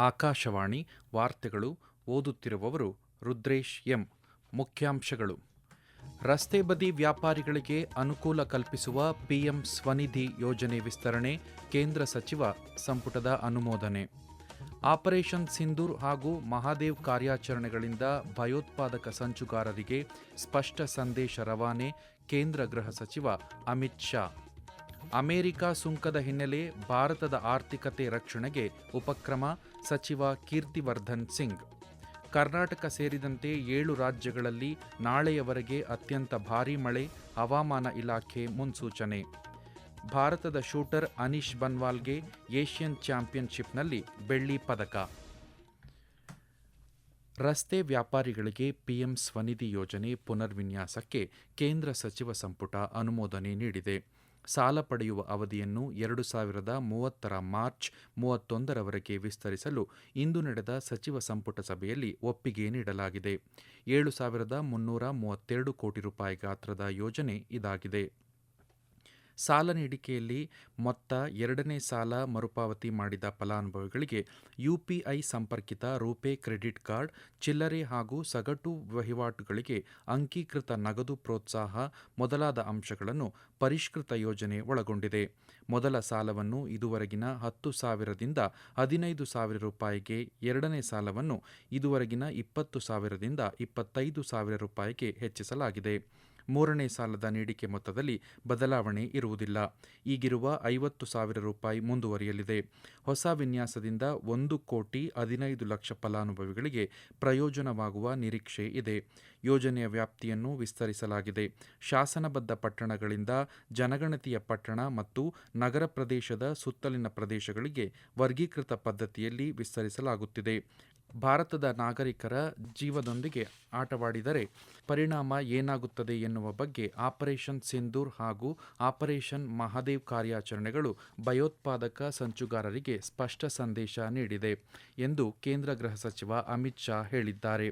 ಆಕಾಶವಾಣಿ ವಾರ್ತೆಗಳು ಓದುತ್ತಿರುವವರು ರುದ್ರೇಶ್ ಎಂ. ಮುಖ್ಯಾಂಶಗಳು. ರಸ್ತೆ ಬದಿ ವ್ಯಾಪಾರಿಗಳಿಗೆ ಅನುಕೂಲ ಕಲ್ಪಿಸುವ ಪಿಎಂ ಸ್ವನಿಧಿ ಯೋಜನೆ ವಿಸ್ತರಣೆ, ಕೇಂದ್ರ ಸಚಿವ ಸಂಪುಟದ ಅನುಮೋದನೆ. ಆಪರೇಷನ್ ಸಿಂಧೂರ್ ಹಾಗೂ ಮಹಾದೇವ್ ಕಾರ್ಯಾಚರಣೆಗಳಿಂದ ಭಯೋತ್ಪಾದಕ ಸಂಚುಗಾರರಿಗೆ ಸ್ಪಷ್ಟ ಸಂದೇಶ ರವಾನೆ, ಕೇಂದ್ರ ಗೃಹ ಸಚಿವ ಅಮಿತ್ ಶಾ. ಅಮೆರಿಕ ಸುಂಕದ ಹಿನ್ನೆಲೆ ಭಾರತದ ಆರ್ಥಿಕತೆ ರಕ್ಷಣೆಗೆ ಉಪಕ್ರಮ ಸಚಿವ ಕೀರ್ತಿವರ್ಧನ್ ಸಿಂಗ್. ಕರ್ನಾಟಕ ಸೇರಿದಂತೆ ಏಳು ರಾಜ್ಯಗಳಲ್ಲಿ ನಾಳೆಯವರೆಗೆ ಅತ್ಯಂತ ಭಾರೀ ಮಳೆ, ಹವಾಮಾನ ಇಲಾಖೆ ಮುನ್ಸೂಚನೆ. ಭಾರತದ ಶೂಟರ್ ಅನೀಶ್ ಬನ್ವಾಲ್ಗೆ ಏಷ್ಯನ್ ಚಾಂಪಿಯನ್ಶಿಪ್ನಲ್ಲಿ ಬೆಳ್ಳಿ ಪದಕ. ರಸ್ತೆ ವ್ಯಾಪಾರಿಗಳಿಗೆ ಪಿಎಂ ಸ್ವನಿಧಿ ಯೋಜನೆ ಪುನರ್ವಿನ್ಯಾಸಕ್ಕೆ ಕೇಂದ್ರ ಸಚಿವ ಸಂಪುಟ ಅನುಮೋದನೆ ನೀಡಿದೆ. ಸಾಲ ಪಡೆಯುವ ಅವಧಿಯನ್ನು ಎರಡು ಸಾವಿರದ ಮೂವತ್ತರ ಮಾರ್ಚ್ ಮೂವತ್ತೊಂದರವರೆಗೆ ವಿಸ್ತರಿಸಲು ಇಂದು ನಡೆದ ಸಚಿವ ಸಂಪುಟ ಸಭೆಯಲ್ಲಿ ಒಪ್ಪಿಗೆ ನೀಡಲಾಗಿದೆ. ಏಳು ಸಾವಿರದ ಮುನ್ನೂರ ಮೂವತ್ತೆರಡು ಕೋಟಿ ರೂಪಾಯಿ ಗಾತ್ರದ ಯೋಜನೆ ಇದಾಗಿದೆ. ಸಾಲ ನೀಡಿಕೆಯಲ್ಲಿ ಮೊತ್ತ ಎರಡನೇ ಸಾಲ ಮರುಪಾವತಿ ಮಾಡಿದ ಫಲಾನುಭವಿಗಳಿಗೆ ಯುಪಿಐ ಸಂಪರ್ಕಿತ ರೂಪೇ ಕ್ರೆಡಿಟ್ ಕಾರ್ಡ್, ಚಿಲ್ಲರೆ ಹಾಗೂ ಸಗಟು ವಹಿವಾಟುಗಳಿಗೆ ಅಂಕೀಕೃತ ನಗದು ಪ್ರೋತ್ಸಾಹ ಮೊದಲಾದ ಅಂಶಗಳನ್ನು ಪರಿಷ್ಕೃತ ಯೋಜನೆ ಒಳಗೊಂಡಿದೆ. ಮೊದಲ ಸಾಲವನ್ನು ಇದುವರೆಗಿನ ಹತ್ತು ಸಾವಿರದಿಂದ ಹದಿನೈದು ಸಾವಿರ ರೂಪಾಯಿಗೆ ಎರಡನೇ ಸಾಲವನ್ನು ಇದುವರೆಗಿನ ಇಪ್ಪತ್ತು ಸಾವಿರದಿಂದ ಇಪ್ಪತ್ತೈದು ಸಾವಿರ ರೂಪಾಯಿಗೆ ಹೆಚ್ಚಿಸಲಾಗಿದೆ. ಮೂರನೇ ಸಾಲದ ನೀಡಿಕೆ ಮೊತ್ತದಲ್ಲಿ ಬದಲಾವಣೆ ಇರುವುದಿಲ್ಲ. ಈಗಿರುವ ಐವತ್ತು ಸಾವಿರ ರೂಪಾಯಿ ಮುಂದುವರಿಯಲಿದೆ. ಹೊಸ ವಿನ್ಯಾಸದಿಂದ ಒಂದು ಕೋಟಿ ಹದಿನೈದು ಲಕ್ಷ ಫಲಾನುಭವಿಗಳಿಗೆ ಪ್ರಯೋಜನವಾಗುವ ನಿರೀಕ್ಷೆ ಇದೆ. ಯೋಜನೆಯ ವ್ಯಾಪ್ತಿಯನ್ನು ವಿಸ್ತರಿಸಲಾಗಿದೆ. ಶಾಸನಬದ್ಧ ಪಟ್ಟಣಗಳಿಂದ ಜನಗಣತಿಯ ಪಟ್ಟಣ ಮತ್ತು ನಗರ ಪ್ರದೇಶದ ಸುತ್ತಲಿನ ಪ್ರದೇಶಗಳಿಗೆ ವರ್ಗೀಕೃತ ಪದ್ಧತಿಯಲ್ಲಿ ವಿಸ್ತರಿಸಲಾಗುತ್ತಿದೆ. ಭಾರತದ ನಾಗರಿಕರ ಜೀವದೊಂದಿಗೆ ಆಟವಾಡಿದರೆ ಪರಿಣಾಮ ಏನಾಗುತ್ತದೆ ಎನ್ನುವ ಬಗ್ಗೆ ಆಪರೇಷನ್ ಸಿಂಧೂರ್ ಹಾಗೂ ಆಪರೇಷನ್ ಮಹಾದೇವ್ ಕಾರ್ಯಾಚರಣೆಗಳು ಭಯೋತ್ಪಾದಕ ಸಂಚುಗಾರರಿಗೆ ಸ್ಪಷ್ಟ ಸಂದೇಶ ನೀಡಿದೆ ಎಂದು ಕೇಂದ್ರ ಗೃಹ ಸಚಿವ ಅಮಿತ್ ಶಾ ಹೇಳಿದ್ದಾರೆ.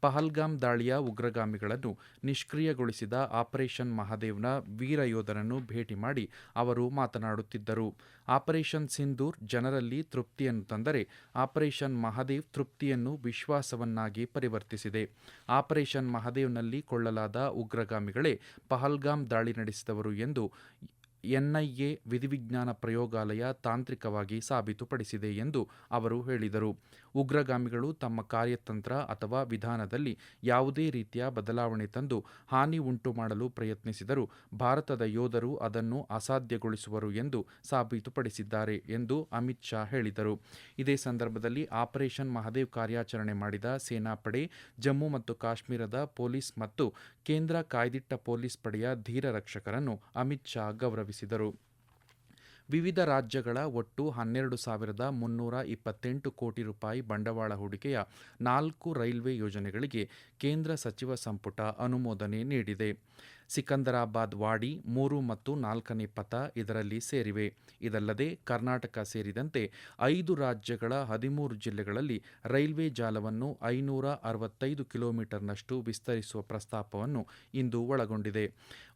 ಪಹಲ್ಗಾಮ್ ದಾಳಿಯ ಉಗ್ರಗಾಮಿಗಳನ್ನು ನಿಷ್ಕ್ರಿಯಗೊಳಿಸಿದ ಆಪರೇಷನ್ ಮಹಾದೇವ್ನ ವೀರ ಯೋಧರನ್ನು ಭೇಟಿ ಮಾಡಿ ಅವರು ಮಾತನಾಡುತ್ತಿದ್ದರು. ಆಪರೇಷನ್ ಸಿಂಧೂರ್ ಜನರಲ್ಲಿ ತೃಪ್ತಿಯನ್ನು ತಂದರೆ ಆಪರೇಷನ್ ಮಹಾದೇವ್ ತೃಪ್ತಿಯನ್ನು ವಿಶ್ವಾಸವನ್ನಾಗಿ ಪರಿವರ್ತಿಸಿದೆ. ಆಪರೇಷನ್ ಮಹಾದೇವ್ನಲ್ಲಿ ಕೊಳ್ಳಲಾದ ಉಗ್ರಗಾಮಿಗಳೇ ಪಹಲ್ಗಾಮ್ ದಾಳಿ ನಡೆಸಿದವರು ಎಂದು ಎನ್ಐಎ ವಿಧಿವಿಜ್ಞಾನ ಪ್ರಯೋಗಾಲಯ ತಾಂತ್ರಿಕವಾಗಿ ಸಾಬೀತುಪಡಿಸಿದೆ ಎಂದು ಅವರು ಹೇಳಿದರು. ಉಗ್ರಗಾಮಿಗಳು ತಮ್ಮ ಕಾರ್ಯತಂತ್ರ ಅಥವಾ ವಿಧಾನದಲ್ಲಿ ಯಾವುದೇ ರೀತಿಯ ಬದಲಾವಣೆ ತಂದು ಹಾನಿ ಉಂಟು ಮಾಡಲು ಪ್ರಯತ್ನಿಸಿದರು ಭಾರತದ ಯೋಧರು ಅದನ್ನು ಅಸಾಧ್ಯಗೊಳಿಸುವರು ಎಂದು ಸಾಬೀತುಪಡಿಸಿದ್ದಾರೆ ಎಂದು ಅಮಿತ್ ಶಾ ಹೇಳಿದರು. ಇದೇ ಸಂದರ್ಭದಲ್ಲಿ ಆಪರೇಷನ್ ಮಹದೇವ್ ಕಾರ್ಯಾಚರಣೆ ಮಾಡಿದ ಸೇನಾಪಡೆ, ಜಮ್ಮು ಮತ್ತು ಕಾಶ್ಮೀರದ ಪೊಲೀಸ್ ಮತ್ತು ಕೇಂದ್ರ ಕಾಯ್ದಿಟ್ಟ ಪೊಲೀಸ್ ಪಡೆಯ ಧೀರ ರಕ್ಷಕರನ್ನು ಅಮಿತ್ ಶಾ ಗೌರವಿಸಿದರು. ವಿವಿಧ ರಾಜ್ಯಗಳ ಒಟ್ಟು ಹನ್ನೆರಡು ಸಾವಿರದ ಮುನ್ನೂರ ಇಪ್ಪತ್ತೆಂಟು ಕೋಟಿ ರೂಪಾಯಿ ಬಂಡವಾಳ ಹೂಡಿಕೆಯ ನಾಲ್ಕು ರೈಲ್ವೆ ಯೋಜನೆಗಳಿಗೆ ಕೇಂದ್ರ ಸಚಿವ ಸಂಪುಟ ಅನುಮೋದನೆ ನೀಡಿದೆ. ಸಿಕಂದರಾಬಾದ್ ವಾಡಿ ಮೂರು ಮತ್ತು ನಾಲ್ಕನೇ ಪಥ ಇದರಲ್ಲಿ ಸೇರಿವೆ. ಇದಲ್ಲದೆ ಕರ್ನಾಟಕ ಸೇರಿದಂತೆ ಐದು ರಾಜ್ಯಗಳ ಹದಿಮೂರು ಜಿಲ್ಲೆಗಳಲ್ಲಿ ರೈಲ್ವೆ ಜಾಲವನ್ನು ಐನೂರ ಅರವತ್ತೈದು ಕಿಲೋಮೀಟರ್ನಷ್ಟು ವಿಸ್ತರಿಸುವ ಪ್ರಸ್ತಾಪವನ್ನು ಇಂದು ಒಳಗೊಂಡಿದೆ.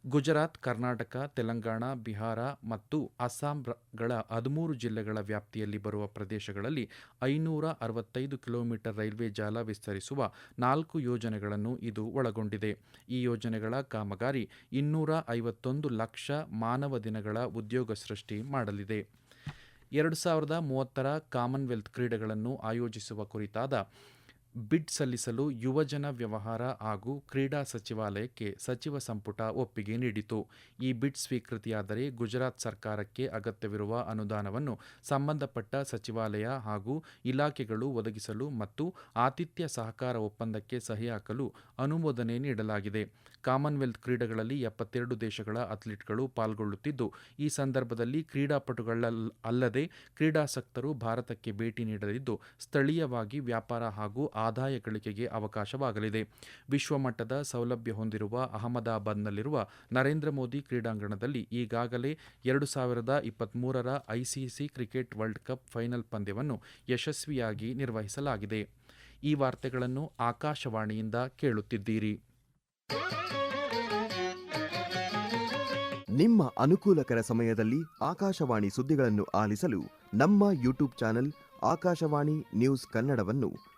ಗುಜರಾತ್, ಕರ್ನಾಟಕ, ತೆಲಂಗಾಣ, ಬಿಹಾರ ಮತ್ತು ಅಸ್ಸಾಂಗಳ ಹದಿಮೂರು ಜಿಲ್ಲೆಗಳ ವ್ಯಾಪ್ತಿಯಲ್ಲಿ ಬರುವ ಪ್ರದೇಶಗಳಲ್ಲಿ ಐನೂರ ಅರವತ್ತೈದು ಕಿಲೋಮೀಟರ್ ರೈಲ್ವೆ ಜಾಲ ವಿಸ್ತರಿಸುವ ನಾಲ್ಕು ಯೋಜನೆಗಳನ್ನು ಇದು ಒಳಗೊಂಡಿದೆ. ಈ ಯೋಜನೆಗಳ ಕಾಮಗಾರಿ ಇನ್ನೂರ ಐವತ್ತೊಂದು ಲಕ್ಷ ಮಾನವ ದಿನಗಳ ಉದ್ಯೋಗ ಸೃಷ್ಟಿ ಮಾಡಲಿದೆ. ಎರಡು ಸಾವಿರದ ಮೂವತ್ತರ ಕಾಮನ್ವೆಲ್ತ್ ಕ್ರೀಡೆಗಳನ್ನು ಆಯೋಜಿಸುವ ಕುರಿತಾದ ಬಿಡ್ ಸಲ್ಲಿಸಲು ಯುವಜನ ವ್ಯವಹಾರ ಹಾಗೂ ಕ್ರೀಡಾ ಸಚಿವಾಲಯಕ್ಕೆ ಸಚಿವ ಸಂಪುಟ ಒಪ್ಪಿಗೆ ನೀಡಿತು. ಈ ಬಿಡ್ ಸ್ವೀಕೃತಿಯಾದರೆ ಗುಜರಾತ್ ಸರ್ಕಾರಕ್ಕೆ ಅಗತ್ಯವಿರುವ ಅನುದಾನವನ್ನು ಸಂಬಂಧಪಟ್ಟ ಸಚಿವಾಲಯ ಹಾಗೂ ಇಲಾಖೆಗಳು ಒದಗಿಸಲು ಮತ್ತು ಆತಿಥ್ಯ ಸಹಕಾರ ಒಪ್ಪಂದಕ್ಕೆ ಸಹಿ ಹಾಕಲು ಅನುಮೋದನೆ ನೀಡಲಾಗಿದೆ. ಕಾಮನ್ವೆಲ್ತ್ ಕ್ರೀಡೆಗಳಲ್ಲಿ ಎಪ್ಪತ್ತೆರಡು ದೇಶಗಳ ಅಥ್ಲೀಟ್ಗಳು ಪಾಲ್ಗೊಳ್ಳುತ್ತಿದ್ದು, ಈ ಸಂದರ್ಭದಲ್ಲಿ ಕ್ರೀಡಾಪಟುಗಳ ಅಲ್ಲದೆ ಕ್ರೀಡಾಸಕ್ತರು ಭಾರತಕ್ಕೆ ಭೇಟಿ ನೀಡಲಿದ್ದು, ಸ್ಥಳೀಯವಾಗಿ ವ್ಯಾಪಾರ ಹಾಗೂ ಆದಾಯ ಗಳಿಕೆಗೆ ಅವಕಾಶವಾಗಲಿದೆ. ವಿಶ್ವಮಟ್ಟದ ಸೌಲಭ್ಯ ಹೊಂದಿರುವ ಅಹಮದಾಬಾದ್ನಲ್ಲಿರುವ ನರೇಂದ್ರ ಮೋದಿ ಕ್ರೀಡಾಂಗಣದಲ್ಲಿ ಈಗಾಗಲೇ ಎರಡು ಸಾವಿರದ ಇಪ್ಪತ್ತ್ಮೂರರ ICC cricket world cup final ಪಂದ್ಯವನ್ನು ಯಶಸ್ವಿಯಾಗಿ ನಿರ್ವಹಿಸಲಾಗಿದೆ. ಈ ವಾರ್ತೆಗಳನ್ನು ಆಕಾಶವಾಣಿಯಿಂದ ಕೇಳುತ್ತಿದ್ದೀರಿ. ನಿಮ್ಮ ಅನುಕೂಲಕರ ಸಮಯದಲ್ಲಿ ಆಕಾಶವಾಣಿ ಸುದ್ದಿಗಳನ್ನು ಆಲಿಸಲು ನಮ್ಮ ಯೂಟ್ಯೂಬ್ ಚಾನೆಲ್ ಆಕಾಶವಾಣಿ ನ್ಯೂಸ್ ಕನ್ನಡವನ್ನು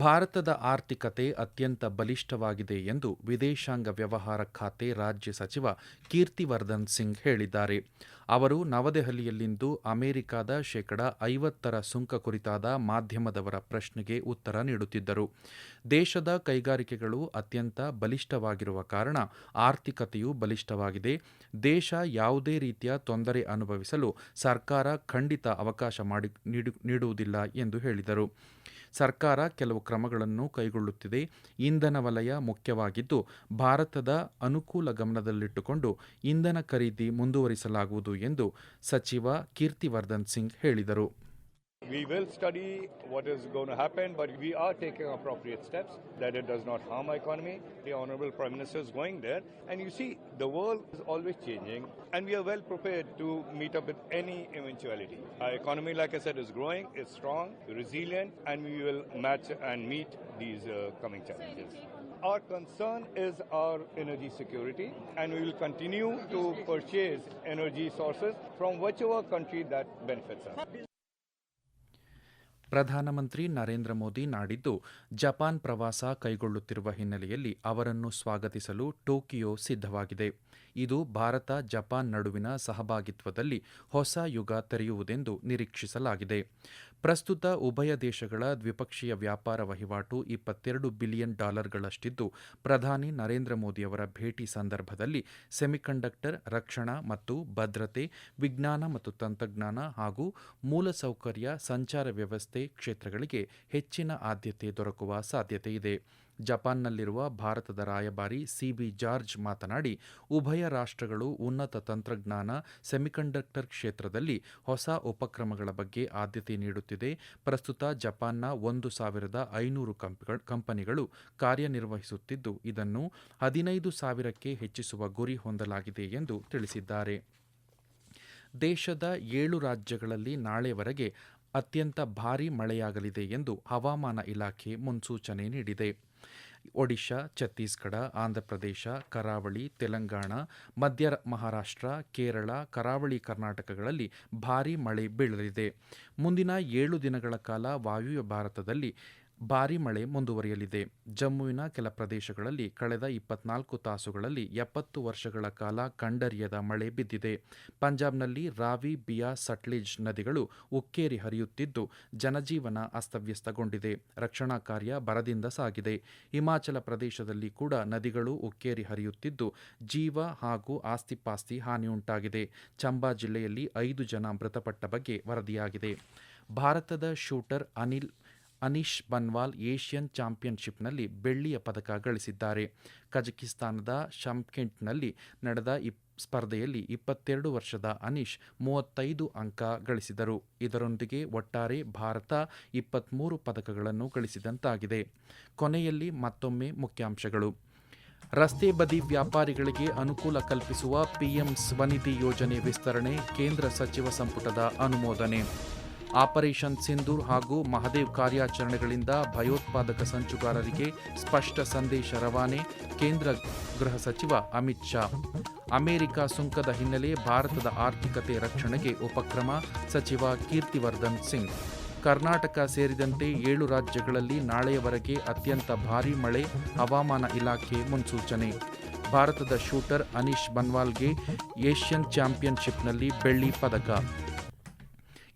ಭಾರತದ ಆರ್ಥಿಕತೆ ಅತ್ಯಂತ ಬಲಿಷ್ಠವಾಗಿದೆ ಎಂದು ವಿದೇಶಾಂಗ ವ್ಯವಹಾರ ಖಾತೆ ರಾಜ್ಯ ಸಚಿವ ಕೀರ್ತಿವರ್ಧನ್ ಸಿಂಗ್ ಹೇಳಿದ್ದಾರೆ. ಅವರು ನವದೆಹಲಿಯಲ್ಲಿಂದು ಅಮೆರಿಕದ ಶೇಕಡ ಐವತ್ತರ ಸುಂಕ ಕುರಿತಾದ ಮಾಧ್ಯಮದವರ ಪ್ರಶ್ನೆಗೆ ಉತ್ತರ ನೀಡುತ್ತಿದ್ದರು. ದೇಶದ ಕೈಗಾರಿಕೆಗಳು ಅತ್ಯಂತ ಬಲಿಷ್ಠವಾಗಿರುವ ಕಾರಣ ಆರ್ಥಿಕತೆಯು ಬಲಿಷ್ಠವಾಗಿದೆ. ದೇಶ ಯಾವುದೇ ರೀತಿಯ ತೊಂದರೆ ಅನುಭವಿಸಲು ಸರ್ಕಾರ ಖಂಡಿತ ಅವಕಾಶ ಮಾಡಿ ನೀಡುವುದಿಲ್ಲ ಎಂದು ಹೇಳಿದರು. ಸರ್ಕಾರ ಕೆಲವು ಕ್ರಮಗಳನ್ನು ಕೈಗೊಳ್ಳುತ್ತಿದೆ. ಇಂಧನ ವಲಯ ಮುಖ್ಯವಾಗಿದ್ದು, ಭಾರತದ ಅನುಕೂಲ ಗಮನದಲ್ಲಿಟ್ಟುಕೊಂಡು ಇಂಧನ ಖರೀದಿ ಮುಂದುವರಿಸಲಾಗುವುದು ಎಂದು ಸಚಿವ ಕೀರ್ತಿವರ್ಧನ್ ಸಿಂಗ್ ಹೇಳಿದರು. We will study what is going to happen, but we are taking appropriate steps that it does not harm our economy. The Honorable Prime Minister is going there, and you see, the world is always changing, and we are well prepared to meet up with any eventuality. Our economy, like I said, is growing, is strong, resilient, and we will match and meet these uh, coming challenges. Our concern is our energy security, and we will continue to purchase energy sources from whichever country that benefits us. ಪ್ರಧಾನಮಂತ್ರಿ ನರೇಂದ್ರ ಮೋದಿ ನಾಡಿದ್ದು Japan ಪ್ರವಾಸ ಕೈಗೊಳ್ಳುತ್ತಿರುವ ಹಿನ್ನೆಲೆಯಲ್ಲಿ ಅವರನ್ನು ಸ್ವಾಗತಿಸಲು Tokyo ಸಿದ್ಧವಾಗಿದೆ. ಇದು Bharat Japan ನಡುವಿನ ಸಹಭಾಗಿತ್ವದಲ್ಲಿ ಹೊಸ ಯುಗ ತೆರೆಯುವುದೆಂದು ನಿರೀಕ್ಷಿಸಲಾಗಿದೆ. ಪ್ರಸ್ತುತ ಉಭಯ ದೇಶಗಳ ದ್ವಿಪಕ್ಷೀಯ ವ್ಯಾಪಾರ ವಹಿವಾಟು ಇಪ್ಪತ್ತೆರಡು ಬಿಲಿಯನ್ ಡಾಲರ್ಗಳಷ್ಟಿದ್ದು, ಪ್ರಧಾನಿ ನರೇಂದ್ರ ಮೋದಿಯವರ ಭೇಟಿ ಸಂದರ್ಭದಲ್ಲಿ ಸೆಮಿಕಂಡಕ್ಟರ್ ರಕ್ಷಣಾ ಮತ್ತು ಭದ್ರತೆ, ವಿಜ್ಞಾನ ಮತ್ತು ತಂತ್ರಜ್ಞಾನ ಹಾಗೂ ಮೂಲಸೌಕರ್ಯ, ಸಂಚಾರ ವ್ಯವಸ್ಥೆ ಕ್ಷೇತ್ರಗಳಿಗೆ ಹೆಚ್ಚಿನ ಆದ್ಯತೆ ದೊರಕುವ ಸಾಧ್ಯತೆ ಇದೆ ಜಪಾನ್ನಲ್ಲಿರುವ ಭಾರತದ ರಾಯಭಾರಿ ಸಿಬಿ ಜಾರ್ಜ್ ಮಾತನಾಡಿ, ಉಭಯ ರಾಷ್ಟ್ರಗಳು ಉನ್ನತ ತಂತ್ರಜ್ಞಾನ, ಸೆಮಿಕಂಡಕ್ಟರ್ ಕ್ಷೇತ್ರದಲ್ಲಿ ಹೊಸ ಉಪಕ್ರಮಗಳ ಬಗ್ಗೆ ಆದ್ಯತೆ ನೀಡುತ್ತಿದೆ. ಪ್ರಸ್ತುತ ಜಪಾನ್ನ ಒಂದು ಸಾವಿರದ ಐನೂರು ಕಂಪನಿಗಳು ಕಾರ್ಯನಿರ್ವಹಿಸುತ್ತಿದ್ದು, ಇದನ್ನು ಹದಿನೈದು ಸಾವಿರಕ್ಕೆ ಹೆಚ್ಚಿಸುವ ಗುರಿ ಹೊಂದಲಾಗಿದೆ ಎಂದು ತಿಳಿಸಿದ್ದಾರೆ. ದೇಶದ ಏಳು ರಾಜ್ಯಗಳಲ್ಲಿ ನಾಳೆವರೆಗೆ ಅತ್ಯಂತ ಭಾರೀ ಮಳೆಯಾಗಲಿದೆ ಎಂದು ಹವಾಮಾನ ಇಲಾಖೆ ಮುನ್ಸೂಚನೆ ನೀಡಿದೆ. ಒಡಿಶಾ, ಛತ್ತೀಸ್ಗಢ, ಆಂಧ್ರಪ್ರದೇಶ, ಕರಾವಳಿ, ತೆಲಂಗಾಣ, ಮಧ್ಯ ಮಹಾರಾಷ್ಟ್ರ, ಕೇರಳ, ಕರಾವಳಿ ಕರ್ನಾಟಕಗಳಲ್ಲಿ ಭಾರೀ ಮಳೆ ಬೀಳಲಿದೆ. ಮುಂದಿನ ಏಳು ದಿನಗಳ ಕಾಲ ವಾಯುವ್ಯ ಭಾರತದಲ್ಲಿ ಭಾರೀ ಮಳೆ ಮುಂದುವರಿಯಲಿದೆ. ಜಮ್ಮುವಿನ ಕೆಲ ಪ್ರದೇಶಗಳಲ್ಲಿ ಕಳೆದ ಇಪ್ಪತ್ನಾಲ್ಕು ತಾಸುಗಳಲ್ಲಿ ಎಪ್ಪತ್ತು ವರ್ಷಗಳ ಕಾಲ ಕಂಡರಿಯದ ಮಳೆ ಬಿದ್ದಿದೆ. ಪಂಜಾಬ್ನಲ್ಲಿ ರಾವಿ, ಬಿಯಾ, ಸಟ್ಲೇಜ್ ನದಿಗಳು ಉಕ್ಕೇರಿ ಹರಿಯುತ್ತಿದ್ದು, ಜನಜೀವನ ಅಸ್ತವ್ಯಸ್ತಗೊಂಡಿದೆ. ರಕ್ಷಣಾ ಕಾರ್ಯ ಬರದಿಂದ ಸಾಗಿದೆ. ಹಿಮಾಚಲ ಪ್ರದೇಶದಲ್ಲಿ ಕೂಡ ನದಿಗಳು ಉಕ್ಕೇರಿ ಹರಿಯುತ್ತಿದ್ದು, ಜೀವ ಹಾಗೂ ಆಸ್ತಿಪಾಸ್ತಿ ಹಾನಿಯುಂಟಾಗಿದೆ. ಚಂಬಾ ಜಿಲ್ಲೆಯಲ್ಲಿ ಐದು ಜನ ಮೃತಪಟ್ಟ ಬಗ್ಗೆ ವರದಿಯಾಗಿದೆ. ಭಾರತದ ಶೂಟರ್ ಅನಿಲ್ ಅನಿಶ್ ಬನ್ವಾಲ್ ಏಷ್ಯನ್ ಚಾಂಪಿಯನ್ಶಿಪ್ನಲ್ಲಿ ಬೆಳ್ಳಿಯ ಪದಕ ಗಳಿಸಿದ್ದಾರೆ. ಕಜಕಿಸ್ತಾನದ ಶಮ್ಕೆಂಟ್ನಲ್ಲಿ ನಡೆದ ಇಪ್, ಸ್ಪರ್ಧೆಯಲ್ಲಿ ಇಪ್ಪತ್ತೆರಡು ವರ್ಷದ ಅನೀಶ್ ಮೂವತ್ತೈದು ಅಂಕ ಗಳಿಸಿದರು. ಇದರೊಂದಿಗೆ ಒಟ್ಟಾರೆ ಭಾರತ ಇಪ್ಪತ್ತ್ಮೂರು ಪದಕಗಳನ್ನು ಗಳಿಸಿದಂತಾಗಿದೆ. ಕೊನೆಯಲ್ಲಿ ಮತ್ತೊಮ್ಮೆ ಮುಖ್ಯಾಂಶಗಳು. ರಸ್ತೆ ಬದಿ ವ್ಯಾಪಾರಿಗಳಿಗೆ ಅನುಕೂಲ ಕಲ್ಪಿಸುವ ಪಿಎಂ ಸ್ವನಿಧಿ ಯೋಜನೆ ವಿಸ್ತರಣೆ ಕೇಂದ್ರ ಸಚಿವ ಸಂಪುಟದ ಅನುಮೋದನೆ. ಆಪರೇಷನ್ ಸಿಂಧೂರ್ ಹಾಗೂ ಮಹದೇವ್ ಕಾರ್ಯಾಚರಣೆಗಳಿಂದ ಭಯೋತ್ಪಾದಕ ಸಂಚುಗಾರರಿಗೆ ಸ್ಪಷ್ಟ ಸಂದೇಶ ರವಾನೆ, ಕೇಂದ್ರ ಗೃಹ ಸಚಿವ ಅಮಿತ್ ಶಾ. ಅಮೆರಿಕ ಸುಂಕದ ಹಿನ್ನೆಲೆ ಭಾರತದ ಆರ್ಥಿಕತೆ ರಕ್ಷಣೆಗೆ ಉಪಕ್ರಮ, ಸಚಿವ ಕೀರ್ತಿವರ್ಧನ್ ಸಿಂಗ್. ಕರ್ನಾಟಕ ಸೇರಿದಂತೆ ಏಳು ರಾಜ್ಯಗಳಲ್ಲಿ ನಾಳೆಯವರೆಗೆ ಅತ್ಯಂತ ಭಾರೀ ಮಳೆ, ಹವಾಮಾನ ಇಲಾಖೆ ಮುನ್ಸೂಚನೆ. ಭಾರತದ ಶೂಟರ್ ಅನೀಶ್ ಬನ್ವಾಲ್ಗೆ ಏಷ್ಯನ್ ಚಾಂಪಿಯನ್ಶಿಪ್ನಲ್ಲಿ ಬೆಳ್ಳಿ ಪದಕ.